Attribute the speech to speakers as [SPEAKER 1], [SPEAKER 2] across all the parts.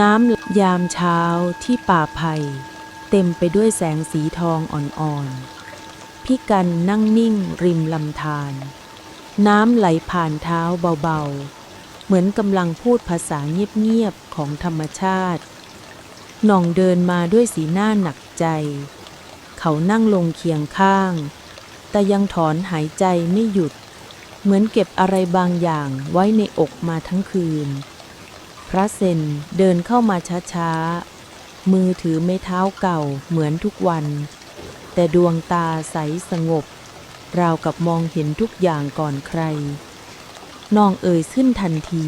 [SPEAKER 1] น้ำยามเช้าที่ป่าไผ่เต็มไปด้วยแสงสีทองอ่อนๆ พี่กันนั่งนิ่งริมลำธารน้ำไหลผ่านเท้าเบาๆ เหมือนกำลังพูดภาษาเงียบๆ ของธรรมชาติหน่องเดินมาด้วยสีหน้าหนักใจ เขานั่งลงเคียงข้าง แต่ยังถอนหายใจไม่หยุด เหมือนเก็บอะไรบางอย่างไว้ในอกมาทั้งคืน พระเซนเดินเข้ามาช้าๆ มือถือไม้เท้าเก่าเหมือนทุกวัน แต่ดวงตาใสสงบ ราวกับมองเห็นทุกอย่างก่อนใครน้องเอ่ยขึ้นทันที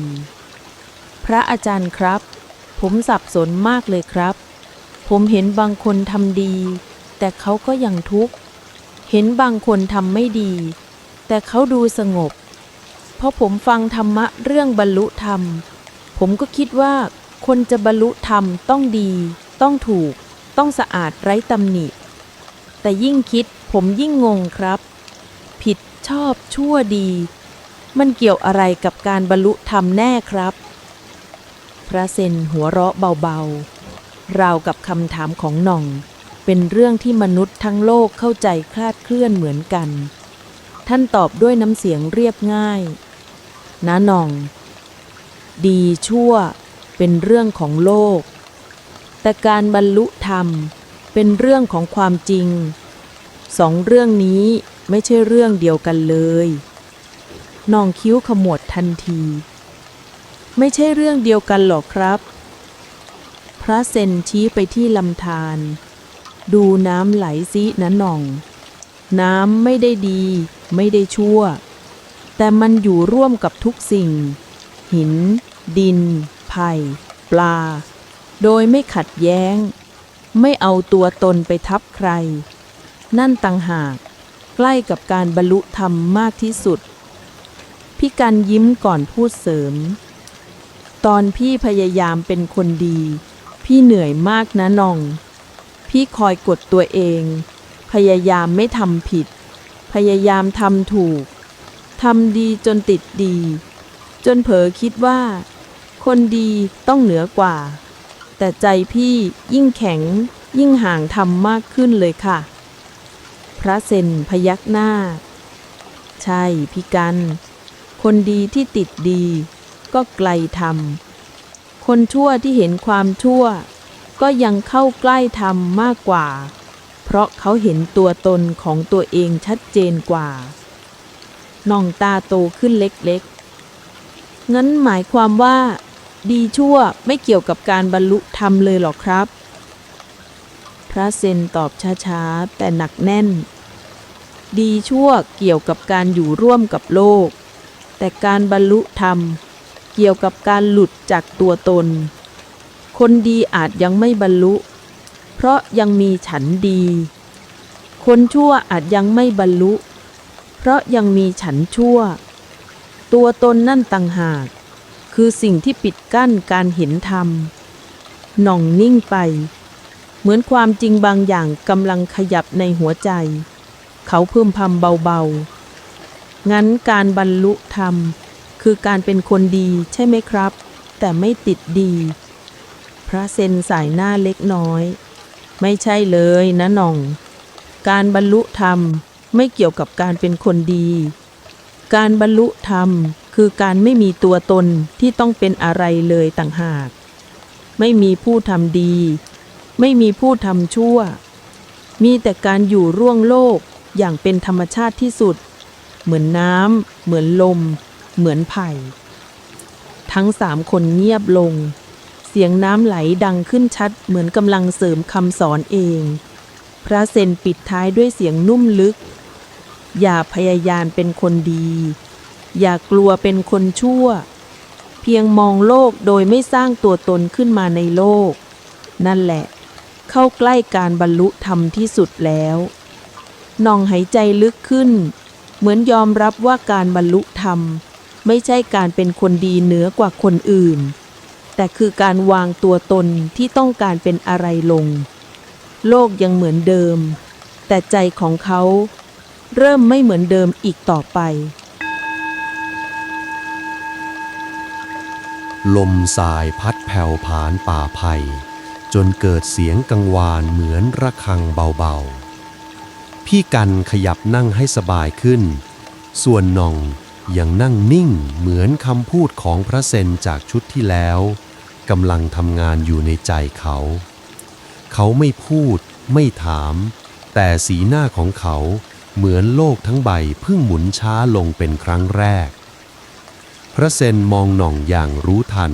[SPEAKER 1] พระอาจารย์ครับ ผมสับสนมากเลยครับ ผมเห็นบางคนทำดี แต่เขาก็ยังทุกข์ เห็นบางคนทำไม่ดี แต่เขาดูสงบ เพราะผมฟังธรรมะเรื่องบรรลุธรรม ผมก็คิดว่า คนจะบรรลุธรรมต้องดี ต้องถูก ต้องสะอาดไร้ตำหนิ แต่ยิ่งคิดผมยิ่งงงครับ ผิดชอบชั่วดี มันเกี่ยวอะไรกับการบรรลุธรรมแน่ครับ พระเซนหัวเราะเบาๆ ราวกับคำถามของหน่อง เป็นเรื่องที่มนุษย์ทั้งโลกเข้าใจคลาดเคลื่อนเหมือนกัน ท่านตอบด้วยน้ำเสียงเรียบง่ายนะหน่อง ดีชั่วเป็นเรื่องของโลก แต่การบรรลุธรรมเป็นเรื่องของความจริง สองเรื่องนี้ไม่ใช่เรื่องเดียวกันเลยนองคิ้วขมวดทันที ไม่ใช่เรื่องเดียวกันหรอกครับ พระเซนชี้ไปที่ลำธารดูน้ำไหลซินะหน่อง น้ำไม่ได้ดี ไม่ได้ชั่ว แต่มันอยู่ร่วมกับทุกสิ่ง หิน ดิน ไผ่ ปลา โดยไม่ขัดแย้ง ไม่เอาตัวตนไปทับใคร นั่นต่างหากใกล้กับการบรรลุธรรมมากที่สุด พี่กันยิ้มก่อนพูดเสริม ตอนพี่พยายามเป็นคนดี พี่เหนื่อยมากนะน้อง พี่คอยกดตัวเอง พยายามไม่ทำผิด พยายามทำถูกทำดีจนติดดี จนเผลอคิดว่า คนดีต้องเหนือกว่า แต่ใจพี่ยิ่งแข็งยิ่งห่างทำมากขึ้นเลยค่ะ พระเซนพยักหน้า ใช่พี่กัน คนดีที่ติดดี ก็ไกลธรรมคนชั่วที่เห็นความชั่ว ก็ยังเข้าใกล้ธรรมมากกว่า เพราะเขาเห็นตัวตนของตัวเองชัดเจนกว่าน่องตาโตขึ้นเล็กๆ งั้นหมายความว่า ดีชั่วไม่เกี่ยวกับการบรรลุธรรมเลยหรอครับ พระเซนตอบช้าๆ แต่หนักแน่น ดีชั่วเกี่ยวกับการอยู่ร่วมกับโลก แต่การบรรลุธรรม เกี่ยวกับการหลุดจากตัวตน คนดีอาจยังไม่บรรลุ เพราะยังมีฉันดี คนชั่วอาจยังไม่บรรลุ เพราะยังมีฉันชั่ว ตัวตนนั่นต่างหาก คือสิ่งที่ปิดกั้นการเห็นธรรมหน่องนิ่งไป เหมือนความจริงบางอย่างกำลังขยับในหัวใจ เขาเพึมพำเบาๆ งั้นการบรรลุธรรม คือการเป็นคนดีใช่ไหมครับ แต่ไม่ติดดี พระเซนสายหน้าเล็กน้อย ไม่ใช่เลยนะหน่อง การบรรลุธรรมไม่เกี่ยวกับการเป็นคนดี การบรรลุธรรม คือการไม่มีตัวตนที่ต้องเป็นอะไรเลยต่างหาก ไม่มีผู้ทำดี ไม่มีผู้ทำชั่ว มีแต่การอยู่ร่วงโลกอย่างเป็นธรรมชาติที่สุด เหมือนน้ำเหมือนลม เหมือนไผ่ ทั้งสามคนเงียบลง เสียงน้ำไหลดังขึ้นชัดเหมือนกำลังเสริมคำสอนเอง พระเซนปิดท้ายด้วยเสียงนุ่มลึก อย่าพยายามเป็นคนดี อย่ากลัวเป็นคนชั่ว เพียงมองโลกโดยไม่สร้างตัวตนขึ้นมาในโลก นั่นแหละ เข้าใกล้การบรรลุธรรมที่สุดแล้วนองหายใจลึกขึ้น เหมือนยอมรับว่าการบรรลุธรรม ไม่ใช่การเป็นคนดีเหนือกว่าคนอื่น แต่คือการวางตัวตนที่ต้องการเป็นอะไรลง โลกยังเหมือนเดิม แต่ใจของเขา เริ่มไม่เหมือนเดิมอีกต่อไป
[SPEAKER 2] ลมสายพัดแผ่วผานป่าไผ่จนเกิดเสียงกังวานเหมือนระฆังเบาๆ พี่กันขยับนั่งให้สบายขึ้น ส่วนน่องยังนั่งนิ่งเหมือนคำพูดของพระเซนจากชุดที่แล้วกำลังทำงานอยู่ในใจเขา เขาไม่พูด ไม่ถาม แต่สีหน้าของเขา เหมือนโลกทั้งใบเพิ่งหมุนช้าลงเป็นครั้งแรก พระเซนมองหน่องอย่างรู้ทัน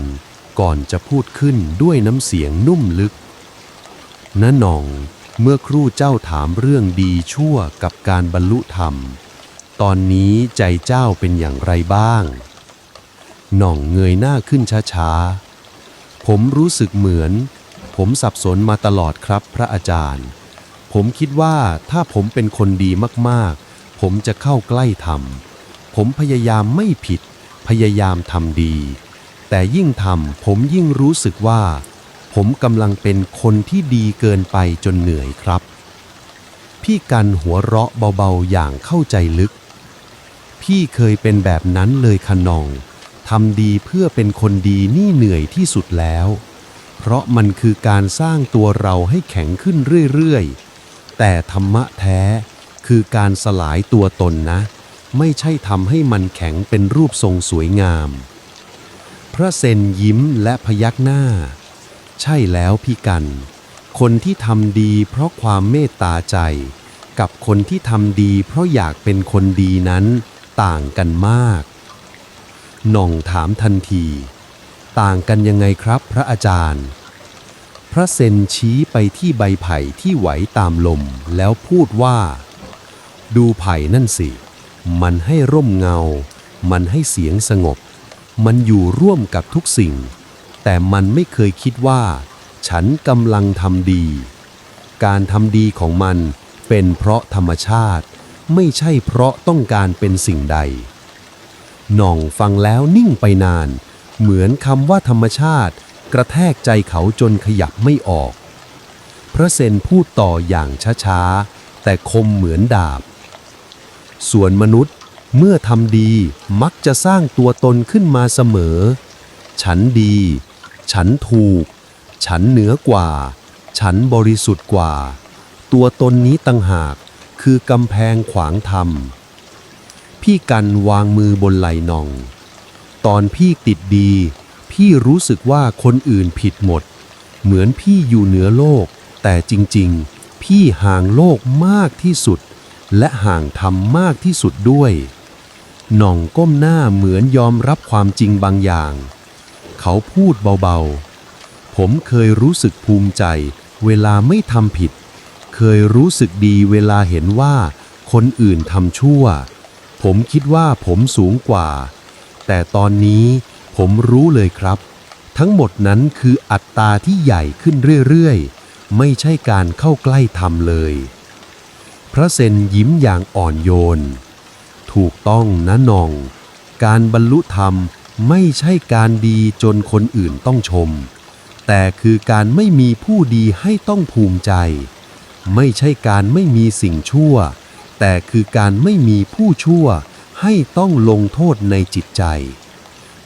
[SPEAKER 2] ก่อนจะพูดขึ้นด้วยน้ำเสียงนุ่มลึกนะหน่อง เมื่อครู่เจ้าถามเรื่องดีชั่วกับการบรรลุธรรม ตอนนี้ใจเจ้าเป็นอย่างไรบ้าง หน่องเงยหน้าขึ้นช้าๆ ผมรู้สึกเหมือน ผมสับสนมาตลอดครับพระอาจารย์ ผมคิดว่าถ้าผมเป็นคนดีมากๆ ผมจะเข้าใกล้ธรรม ผมพยายามไม่ผิด พยายามทำดี แต่ยิ่งทำผมยิ่งรู้สึกว่า ผมกำลังเป็นคนที่ดีเกินไปจนเหนื่อยครับ พี่กันหัวเราะเบาๆอย่างเข้าใจลึก พี่เคยเป็นแบบนั้นเลยคะนองทำดีเพื่อเป็นคนดีนี่เหนื่อยที่สุดแล้ว เพราะมันคือการสร้างตัวเราให้แข็งขึ้นเรื่อยๆ แต่ธรรมะแท้คือการสลายตัวตนนะ ไม่ใช่ทำให้มันแข็งเป็นรูปทรงสวยงาม พระเซนยิ้มและพยักหน้า ใช่แล้วพี่กัน คนที่ทำดีเพราะความเมตตาใจ กับคนที่ทำดีเพราะอยากเป็นคนดีนั้นต่างกันมากน่องถามทันที ต่างกันยังไงครับพระอาจารย์ ระเซนชี้ไปที่ใบไผ่ที่ไหวตามลมแล้วพูดว่า ดูไผ่นั่นสิ มันให้ร่มเงา มันให้เสียงสงบ มันอยู่ร่วมกับทุกสิ่ง แต่มันไม่เคยคิดว่า ฉันกำลังทำดี การทำดีของมันเป็นเพราะธรรมชาติ ไม่ใช่เพราะต้องการเป็นสิ่งใด หน่องฟังแล้วนิ่งไปนาน เหมือนคำว่าธรรมชาติ กระแทกใจเขาจนขยับไม่ออก พระเซนพูดต่ออย่างช้าๆ แต่คมเหมือนดาบ ส่วนมนุษย์เมื่อทำดีมักจะสร้างตัวตนขึ้นมาเสมอ ฉันดี ฉันถูก ฉันเหนือกว่า ฉันบริสุทธิ์กว่า ตัวตนนี้ต่างหากคือกำแพงขวางธรรม พี่กันวางมือบนไหล่นอง ตอนพี่ติดดี พี่รู้สึกว่าคนอื่นผิดหมด เหมือนพี่อยู่เหนือโลก แต่จริงๆ พี่ห่างโลกมากที่สุด และห่างธรรมมากที่สุดด้วย หน่องก้มหน้าเหมือนยอมรับความจริงบางอย่าง เขาพูดเบาๆ ผมเคยรู้สึกภูมิใจ เวลาไม่ทำผิด เคยรู้สึกดีเวลาเห็นว่า คนอื่นทำชั่ว ผมคิดว่าผมสูงกว่า แต่ตอนนี้ ผมรู้เลยครับ ทั้งหมดนั้นคืออัตตาที่ใหญ่ขึ้นเรื่อยๆ ไม่ใช่การเข้าใกล้ธรรมเลย พระเซนยิ้มอย่างอ่อนโยน ถูกต้องนะนอง การบรรลุธรรมไม่ใช่การดีจนคนอื่นต้องชม แต่คือการไม่มีผู้ดีให้ต้องภูมิใจ ไม่ใช่การไม่มีสิ่งชั่ว แต่คือการไม่มีผู้ชั่วให้ต้องลงโทษในจิตใจ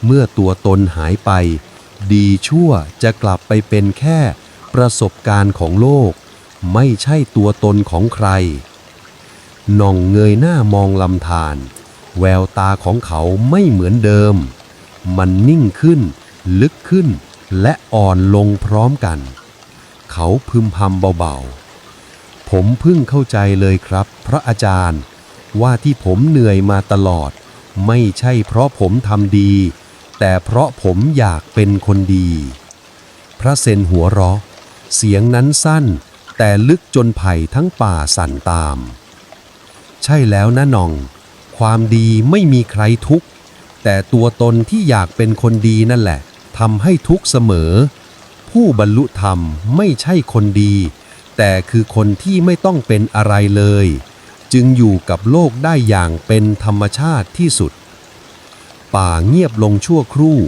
[SPEAKER 2] เมื่อตัวตนหายไป ดีชั่วจะกลับไปเป็นแค่ประสบการณ์ของโลก ไม่ใช่ตัวตนของใครน่องเงยหน้ามองลำธารแววตาของเขาไม่เหมือนเดิม มันนิ่งขึ้น ลึกขึ้น และอ่อนลงพร้อมกัน เขาพึมพำเบาๆ ผมเพิ่งเข้าใจเลยครับ พระอาจารย์ ว่าที่ผมเหนื่อยมาตลอด ไม่ใช่เพราะผมทำดี แต่เพราะผมอยากเป็นคนดี พระเซนหัวเราะ เสียงนั้นสั้น แต่ลึกจนไผ่ทั้งป่าสั่นตาม ใช่แล้วนะนอง ความดีไม่มีใครทุกข์ แต่ตัวตนที่อยากเป็นคนดีนั่นแหละทำให้ทุกข์เสมอ ผู้บรรลุธรรมไม่ใช่คนดี แต่คือคนที่ไม่ต้องเป็นอะไรเลย จึงอยู่กับโลกได้อย่างเป็นธรรมชาติที่สุด ป่าเงียบลงชั่วครู่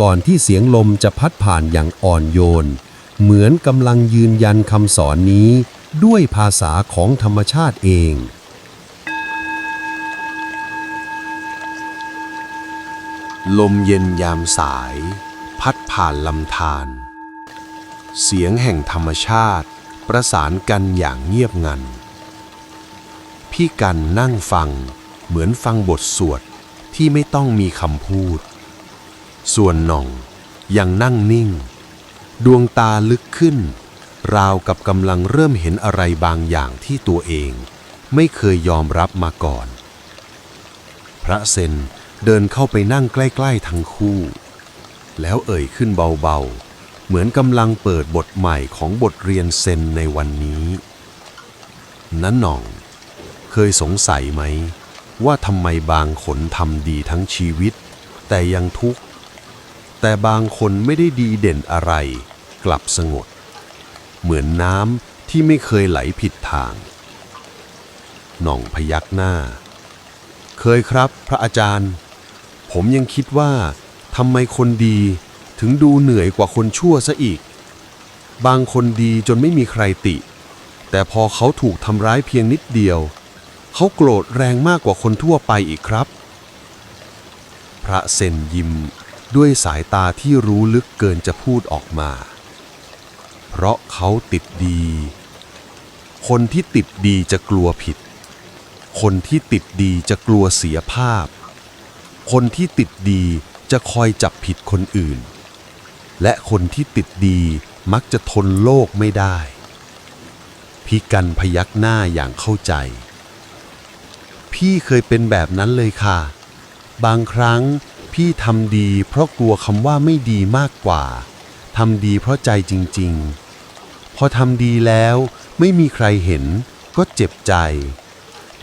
[SPEAKER 2] ก่อนที่เสียงลมจะพัดผ่านอย่างอ่อนโยน เหมือนกำลังยืนยันคำสอนนี้ ด้วยภาษาของธรรมชาติเองลมเย็นยามสาย พัดผ่านลำธาร เสียงแห่งธรรมชาติ ประสานกันอย่างเงียบงัน พี่กันนั่งฟังเหมือนฟังบทสวด ที่ไม่ต้องมีคำพูด ส่วนหน่องยังนั่งนิ่ง ดวงตาลึกขึ้น ราวกับกำลังเริ่มเห็นอะไรบางอย่างที่ตัวเอง ไม่เคยยอมรับมาก่อน พระเซนเดินเข้าไปนั่งใกล้ ๆ ทั้งคู่ แล้วเอ่ยขึ้นเบา ๆ เหมือนกำลังเปิดบทใหม่ของบทเรียนเซนในวันนี้ นั่นหน่อง เคยสงสัยไหม ว่าทำไมบางคนทำดีทั้งชีวิต แต่ยังทุกข์ แต่บางคนไม่ได้ดีเด่นอะไร กลับสงบเหมือนน้ำที่ไม่เคยไหลผิดทาง หน่องพยักหน้า เคยครับพระอาจารย์ ผมยังคิดว่าทำไมคนดีถึงดูเหนื่อยกว่าคนชั่วซะอีก บางคนดีจนไม่มีใครติ แต่พอเขาถูกทำร้ายเพียงนิดเดียวเขาโกรธแรงมากกว่าคนทั่วไปอีกครับ พระเซนยิ้มด้วยสายตาที่รู้ลึกเกินจะพูดออกมา เพราะเขาติดดี คนที่ติดดีจะกลัวผิด คนที่ติดดีจะกลัวเสียภาพ คนที่ติดดีจะคอยจับผิดคนอื่น และคนที่ติดดีมักจะทนโลกไม่ได้พี่กันพยักหน้าอย่างเข้าใจ พี่เคยเป็นแบบนั้นเลยค่ะ บางครั้งพี่ทำดีเพราะกลัวคำว่าไม่ดีมากกว่าทำดีเพราะใจจริง ๆ พอทำดีแล้วไม่มีใครเห็นก็เจ็บใจ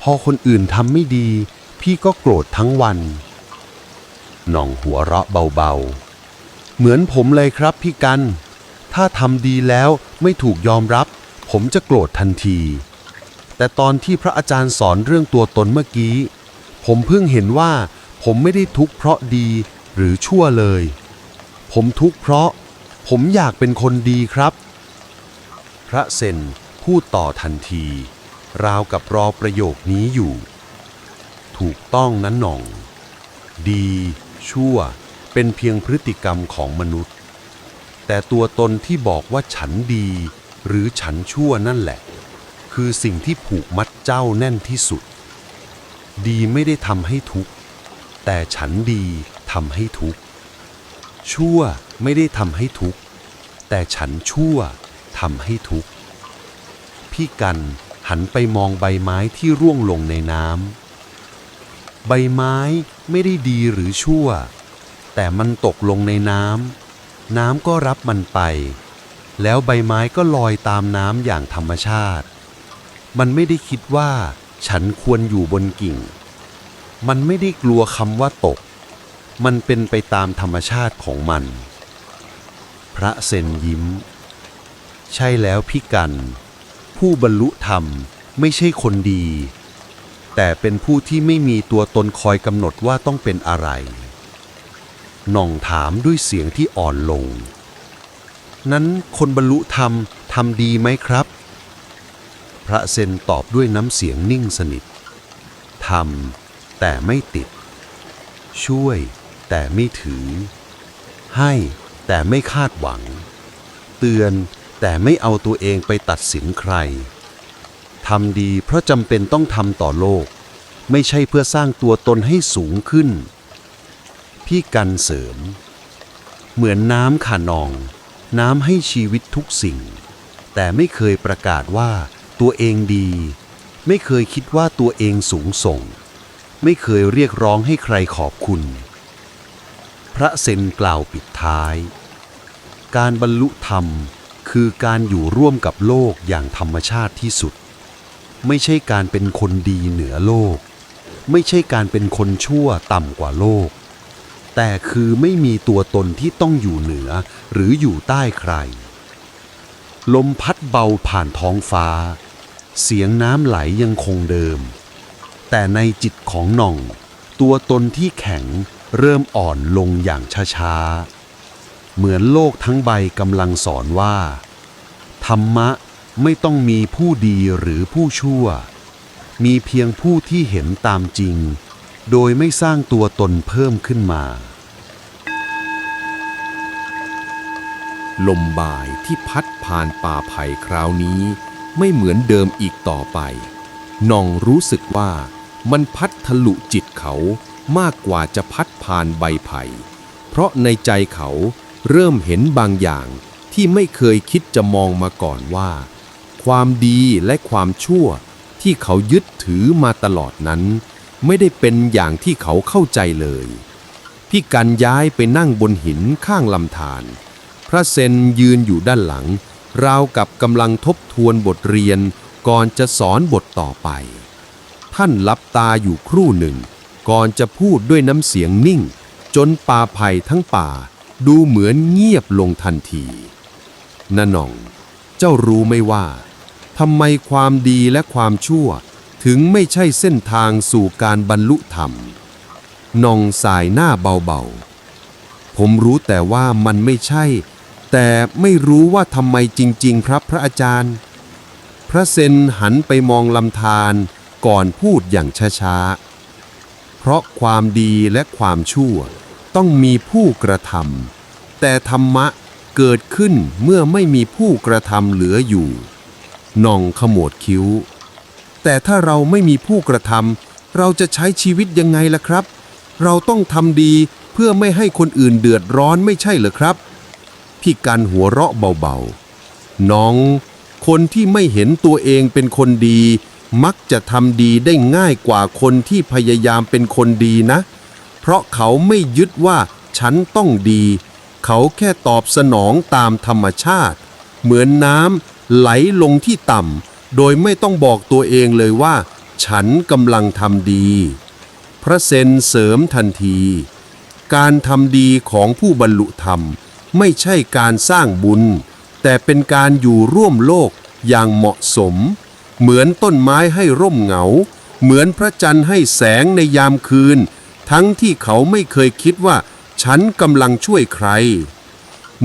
[SPEAKER 2] พอคนอื่นทำไม่ดี พี่ก็โกรธทั้งวัน หน่องหัวเราะเบาๆ เหมือนผมเลยครับพี่กัน ถ้าทำดีแล้วไม่ถูกยอมรับ ผมจะโกรธทันที แต่ตอนที่พระอาจารย์สอนเรื่องตัวตนเมื่อกี้ ผมเพิ่งเห็นว่า ผมไม่ได้ทุกข์เพราะดีหรือชั่วเลย ผมทุกข์เพราะ ผมอยากเป็นคนดีครับ พระเซนพูดต่อทันที ราวกับรอประโยคนี้อยู่ ถูกต้องนั้นหน่อง ดี ชั่ว เป็นเพียงพฤติกรรมของมนุษย์ แต่ตัวตนที่บอกว่าฉันดี หรือฉันชั่วนั่นแหละ คือสิ่งที่ผูกมัดเจ้าแน่นที่สุด ดีไม่ได้ทำให้ทุกข์ แต่ฉันดีทำให้ทุกข์ ชั่วไม่ได้ทำให้ทุกข์ แต่ฉันชั่วทำให้ทุกข์ พี่กันหันไปมองใบไม้ที่ร่วงลงในน้ำ ใบไม้ไม่ได้ดีหรือชั่ว แต่มันตกลงในน้ำ น้ำก็รับมันไป แล้วใบไม้ก็ลอยตามน้ำอย่างธรรมชาติ มันไม่ได้คิดว่า ฉันควรอยู่บนกิ่ง มันไม่ได้กลัวคำว่าตก มันเป็นไปตามธรรมชาติของมัน พระเซนยิ้ม ใช่แล้วพี่กัน ผู้บรรลุธรรมไม่ใช่คนดี แต่เป็นผู้ที่ไม่มีตัวตนคอยกำหนดว่าต้องเป็นอะไรน่องถามด้วยเสียงที่อ่อนลง นั้นคนบรรลุธรรมทำดีไหมครับ พระเซนตอบด้วยน้ำเสียงนิ่งสนิททำแต่ไม่ติด ช่วยแต่ไม่ถือ ให้แต่ไม่คาดหวัง เตือนแต่ไม่เอาตัวเองไปตัดสินใครทำดีเพราะจำเป็นต้องทำต่อโลก ไม่ใช่เพื่อสร้างตัวตนให้สูงขึ้น พี่กันเสริม เหมือนน้ำขานอง น้ำให้ชีวิตทุกสิ่ง แต่ไม่เคยประกาศว่า ตัวเองดี ไม่เคยคิดว่าตัวเองสูงส่ง ไม่เคยเรียกร้องให้ใครขอบคุณ พระเซนกล่าวปิดท้าย การบรรลุธรรมคือการอยู่ร่วมกับโลกอย่างธรรมชาติที่สุด ไม่ใช่การเป็นคนดีเหนือโลก ไม่ใช่การเป็นคนชั่วต่ำกว่าโลก แต่คือไม่มีตัวตนที่ต้องอยู่เหนือหรืออยู่ใต้ใคร ลมพัดเบาผ่านท้องฟ้า เสียงน้ำไหลยังคงเดิม แต่ในจิตของหน่อง ตัวตนที่แข็งเริ่มอ่อนลงอย่างช้าๆ เหมือนโลกทั้งใบกำลังสอนว่า ธรรมะไม่ต้องมีผู้ดีหรือผู้ชั่ว มีเพียงผู้ที่เห็นตามจริง โดยไม่สร้างตัวตนเพิ่มขึ้นมา ลมบ่ายที่พัดผ่านป่าไผ่คราวนี้ ไม่เหมือนเดิมอีกต่อไปน่องรู้สึกว่ามันพัดทะลุจิตเขามากกว่าจะพัดผ่านใบไผ่ เพราะในใจเขาเริ่มเห็นบางอย่างที่ไม่เคยคิดจะมองมาก่อนว่า ความดีและความชั่วที่เขายึดถือมาตลอดนั้น ไม่ได้เป็นอย่างที่เขาเข้าใจเลย พี่กันย้ายไปนั่งบนหินข้างลำธาร ระเซนยืนอยู่ด้านหลัง ราวกับกำลังทบทวนบทเรียนก่อนจะสอนบทต่อไป ท่านลับตาอยู่ครู่หนึ่ง ก่อนจะพูดด้วยน้ำเสียงนิ่ง จนป่าไผ่ทั้งป่า ดูเหมือนเงียบลงทันทีนนอง เจ้ารู้ไหมว่าทำไมความดีและความชั่ว ถึงไม่ใช่เส้นทางสู่การบรรลุธรรมนองสายหน้าเบาๆ ผมรู้แต่ว่ามันไม่ใช่ แต่ไม่รู้ว่าทำไมจริง ๆ ครับพระอาจารย์ พระเซนหันไปมองลำธารก่อนพูดอย่างช้าๆ เพราะความดีและความชั่วต้องมีผู้กระทำแต่ธรรมะเกิดขึ้นเมื่อไม่มีผู้กระทำเหลืออยู่น่องขมวดคิ้ว แต่ถ้าเราไม่มีผู้กระทำเราจะใช้ชีวิตยังไงล่ะครับ เราต้องทำดีเพื่อไม่ให้คนอื่นเดือดร้อนไม่ใช่เหรอครับ พี่กันหัวเราะเบาๆ น้อง คนที่ไม่เห็นตัวเองเป็นคนดี มักจะทำดีได้ง่ายกว่าคนที่พยายามเป็นคนดีนะ เพราะเขาไม่ยึดว่าฉันต้องดี เขาแค่ตอบสนองตามธรรมชาติ เหมือนน้ำไหลลงที่ต่ำโดยไม่ต้องบอกตัวเองเลยว่า ฉันกำลังทำดี พระเซนเสริมทันที การทำดีของผู้บรรลุธรรม ไม่ใช่การสร้างบุญ แต่เป็นการอยู่ร่วมโลกอย่างเหมาะสม เหมือนต้นไม้ให้ร่มเงา เหมือนพระจันทร์ให้แสงในยามคืน ทั้งที่เขาไม่เคยคิดว่า ฉันกำลังช่วยใคร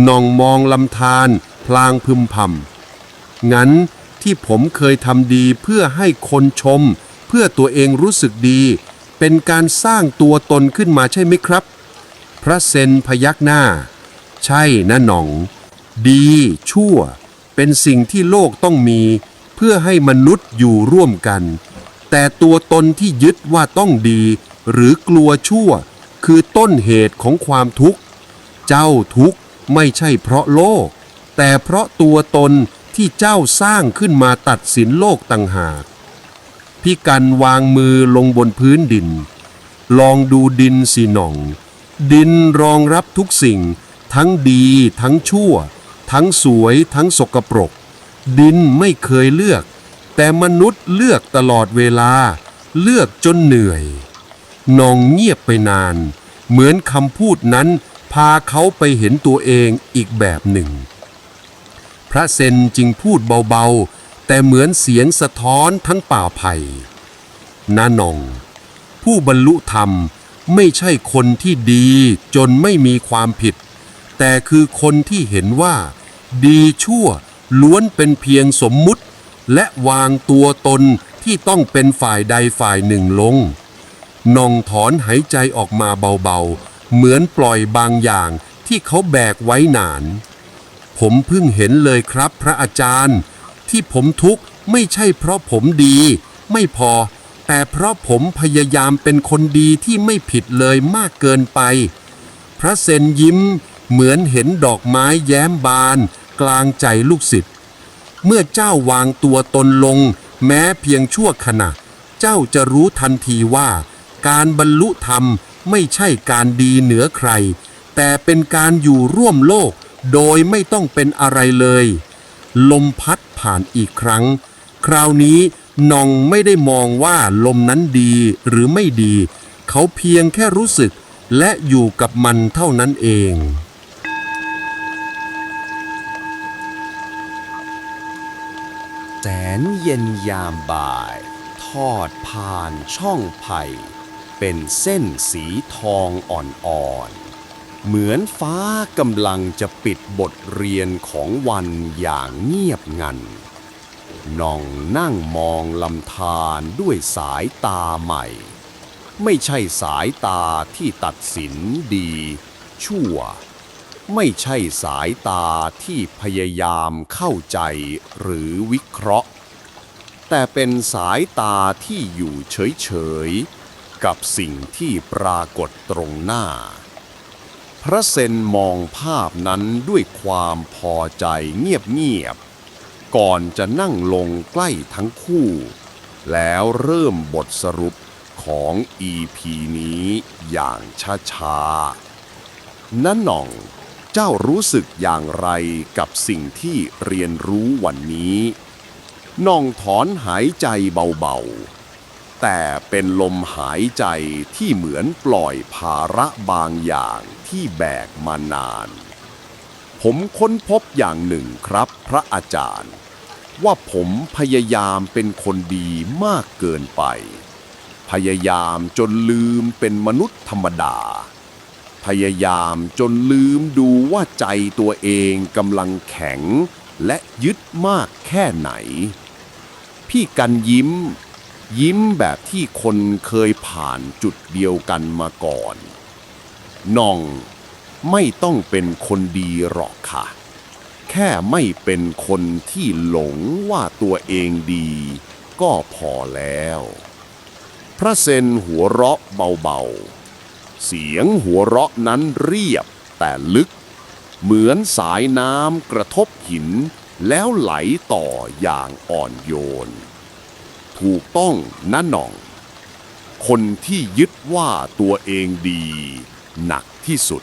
[SPEAKER 2] นองมองลำธารพลางพึมพำงั้นที่ผมเคยทำดีเพื่อให้คนชม เพื่อตัวเองรู้สึกดี เป็นการสร้างตัวตนขึ้นมาใช่ไหมครับ พระเซนพยักหน้า ใช่นะหนอง ดีชั่ว เป็นสิ่งที่โลกต้องมี เพื่อให้มนุษย์อยู่ร่วมกัน แต่ตัวตนที่ยึดว่าต้องดี หรือกลัวชั่ว คือต้นเหตุของความทุกข์ เจ้าทุกข์ไม่ใช่เพราะโลก แต่เพราะตัวตนที่เจ้าสร้างขึ้นมาตัดสินโลกต่างหากพี่กันวางมือลงบนพื้นดิน ลองดูดินสิหน่อง ดินรองรับทุกสิ่ง ทั้งดี ทั้งชั่ว ทั้งสวย ทั้งสกปรก ดินไม่เคยเลือก แต่มนุษย์เลือกตลอดเวลา เลือกจนเหนื่อย นองเงียบไปนาน เหมือนคำพูดนั้นพาเขาไปเห็นตัวเองอีกแบบหนึ่ง พระเซนจึงพูดเบาๆ แต่เหมือนเสียงสะท้อนทั้งป่าไผ่นานอง ผู้บรรลุธรรมไม่ใช่คนที่ดีจนไม่มีความผิด แต่คือคนที่เห็นว่า ดีชั่วล้วนเป็นเพียงสมมุติ และวางตัวตนที่ต้องเป็นฝ่ายใดฝ่ายหนึ่งลงนองถอนหายใจออกมาเบาๆ เหมือนปล่อยบางอย่างที่เขาแบกไว้นาน ผมเพิ่งเห็นเลยครับพระอาจารย์ ที่ผมทุกข์ไม่ใช่เพราะผมดี ไม่พอ แต่เพราะผมพยายามเป็นคนดีที่ไม่ผิดเลยมากเกินไป พระเซนยิ้ม เหมือนเห็นดอกไม้แย้มบาน กลางใจลูกศิษย์เมื่อเจ้าวางตัวตนลง แม้เพียงชั่วขณะ เจ้าจะรู้ทันทีว่า การบรรลุธรรมไม่ใช่การดีเหนือใคร แต่เป็นการอยู่ร่วมโลกโดยไม่ต้องเป็นอะไรเลย ลมพัดผ่านอีกครั้ง คราวนี้นองไม่ได้มองว่าลมนั้นดีหรือไม่ดี เขาเพียงแค่รู้สึกและอยู่กับมันเท่านั้นเอง
[SPEAKER 3] นเย็นยามบ่าย ทอดผ่านช่องไผ่เป็นเส้นสีทองอ่อนๆ เหมือนฟ้ากำลังจะปิดบทเรียนของวันอย่างเงียบงันน้องนั่งมองลำธารด้วยสายตาใหม่ ไม่ใช่สายตาที่ตัดสินดี ชั่ว ไม่ใช่สายตาที่พยายามเข้าใจหรือวิเคราะห์ แต่เป็นสายตาที่อยู่เฉยๆ กับสิ่งที่ปรากฏตรงหน้า พระเซนมองภาพนั้นด้วยความพอใจเงียบๆ ก่อนจะนั่งลงใกล้ทั้งคู่ แล้วเริ่มบทสรุปของ EP นี้อย่างช้าๆนั่นหน่องเจ้ารู้สึกอย่างไรกับสิ่งที่เรียนรู้วันนี้ น่องถอนหายใจเบาๆ แต่เป็นลมหายใจที่เหมือนปล่อยภาระบางอย่างที่แบกมานาน ผมค้นพบอย่างหนึ่งครับพระอาจารย์ ว่าผมพยายามเป็นคนดีมากเกินไป พยายามจนลืมเป็นมนุษย์ธรรมดา พยายามจนลืมดูว่าใจตัวเองกำลังแข็งและยึดมากแค่ไหน พี่กันยิ้ม ยิ้มแบบที่คนเคยผ่านจุดเดียวกันมาก่อนน้องไม่ต้องเป็นคนดีหรอกค่ะ แค่ไม่เป็นคนที่หลงว่าตัวเองดี ก็พอแล้ว พระเซนหัวเราะเบาๆ เสียงหัวเราะนั้นเรียบแต่ลึก เหมือนสายน้ำกระทบหิน แล้วไหลต่ออย่างอ่อนโยน ถูกต้องนะหน่อง คนที่ยึดว่าตัวเองดี หนักที่สุด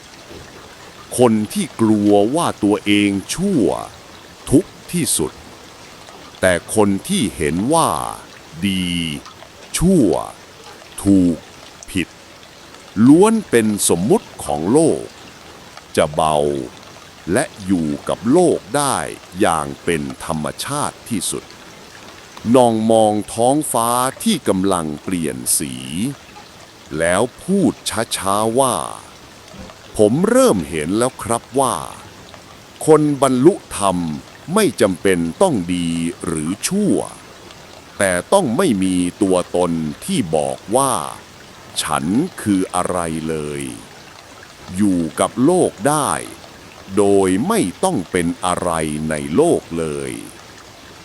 [SPEAKER 3] คนที่กลัวว่าตัวเองชั่ว ทุกที่สุด แต่คนที่เห็นว่า ดี ชั่ว ถูก ผิด ล้วนเป็นสมมุติของโลก จะเบา และอยู่กับโลกได้อย่างเป็นธรรมชาติที่สุด นองมองท้องฟ้าที่กำลังเปลี่ยนสี แล้วพูดช้าๆว่า ผมเริ่มเห็นแล้วครับว่า คนบรรลุธรรมไม่จำเป็นต้องดีหรือชั่ว แต่ต้องไม่มีตัวตนที่บอกว่า ฉันคืออะไรเลย อยู่กับโลกได้ โดยไม่ต้องเป็นอะไรในโลกเลย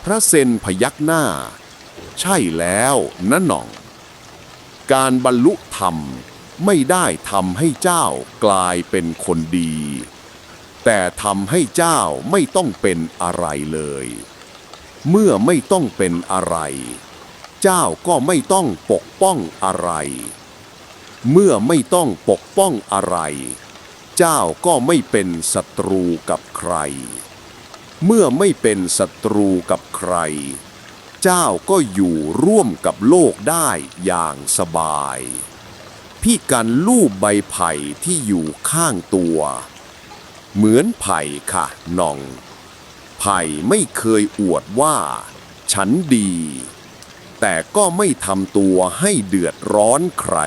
[SPEAKER 3] พระเซนพยักหน้า ใช่แล้วนะหน่อง การบรรลุธรรมไม่ได้ทำให้เจ้ากลายเป็นคนดี แต่ทำให้เจ้าไม่ต้องเป็นอะไรเลย เมื่อไม่ต้องเป็นอะไร เจ้าก็ไม่ต้องปกป้องอะไร เมื่อไม่ต้องปกป้องอะไร เจ้าก็ไม่เป็นศัตรูกับใคร เมื่อไม่เป็นศัตรูกับใคร เจ้าก็อยู่ร่วมกับโลกได้อย่างสบาย พี่กันลูบใบไผ่ที่อยู่ข้างตัว เหมือนไผ่ค่ะน้อง ไผ่ไม่เคยอวดว่า ฉันดี แต่ก็ไม่ทำตัวให้เดือดร้อนใคร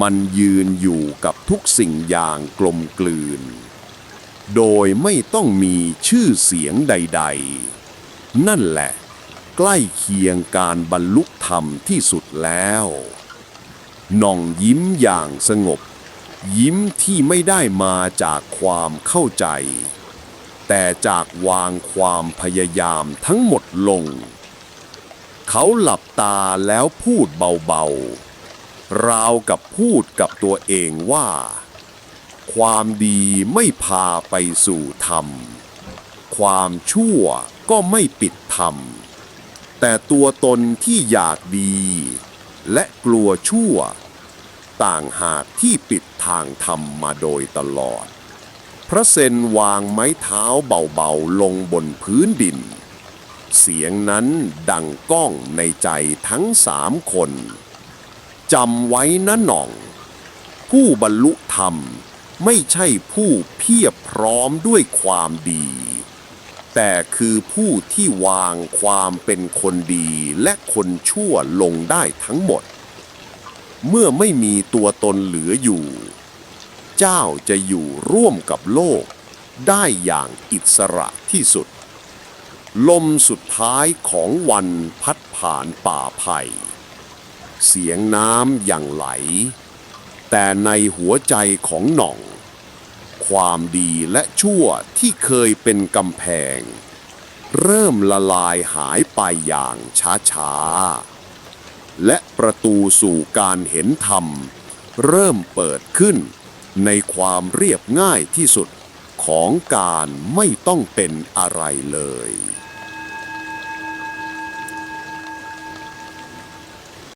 [SPEAKER 3] มันยืนอยู่กับทุกสิ่งอย่างกลมกลืน โดยไม่ต้องมีชื่อเสียงใด ๆ นั่นแหละ ใกล้เคียงการบรรลุธรรมที่สุดแล้วน่องยิ้มอย่างสงบ ยิ้มที่ไม่ได้มาจากความเข้าใจ แต่จากวางความพยายามทั้งหมดลง เขาหลับตาแล้วพูดเบาๆ ราวกับพูดกับตัวเองว่า ความดีไม่พาไปสู่ธรรม ความชั่วก็ไม่ปิดธรรม แต่ตัวตนที่อยากดี และกลัวชั่ว ต่างหากที่ปิดทางธรรมมาโดยตลอด พระเซนวางไม้เท้าเบาๆลงบนพื้นดิน เสียงนั้นดังก้องในใจทั้งสามคน จำไว้นะหน่อง ผู้บรรลุธรรมไม่ใช่ผู้เพียบพร้อมด้วยความดี แต่คือผู้ที่วางความเป็นคนดีและคนชั่วลงได้ทั้งหมด เมื่อไม่มีตัวตนเหลืออยู่ เจ้าจะอยู่ร่วมกับโลกได้อย่างอิสระที่สุด ลมสุดท้ายของวันพัดผ่านป่าไผ่ เสียงน้ำอย่างไหล แต่ในหัวใจของหน่องคความดีและชั่วที่เคยเป็นกำแพง เริ่มละลายหายไปอย่างช้าๆ และประตูสู่การเห็นธรรม เริ่มเปิดขึ้นในความเรียบง่ายที่สุดของการไม่ต้องเป็นอะไรเลย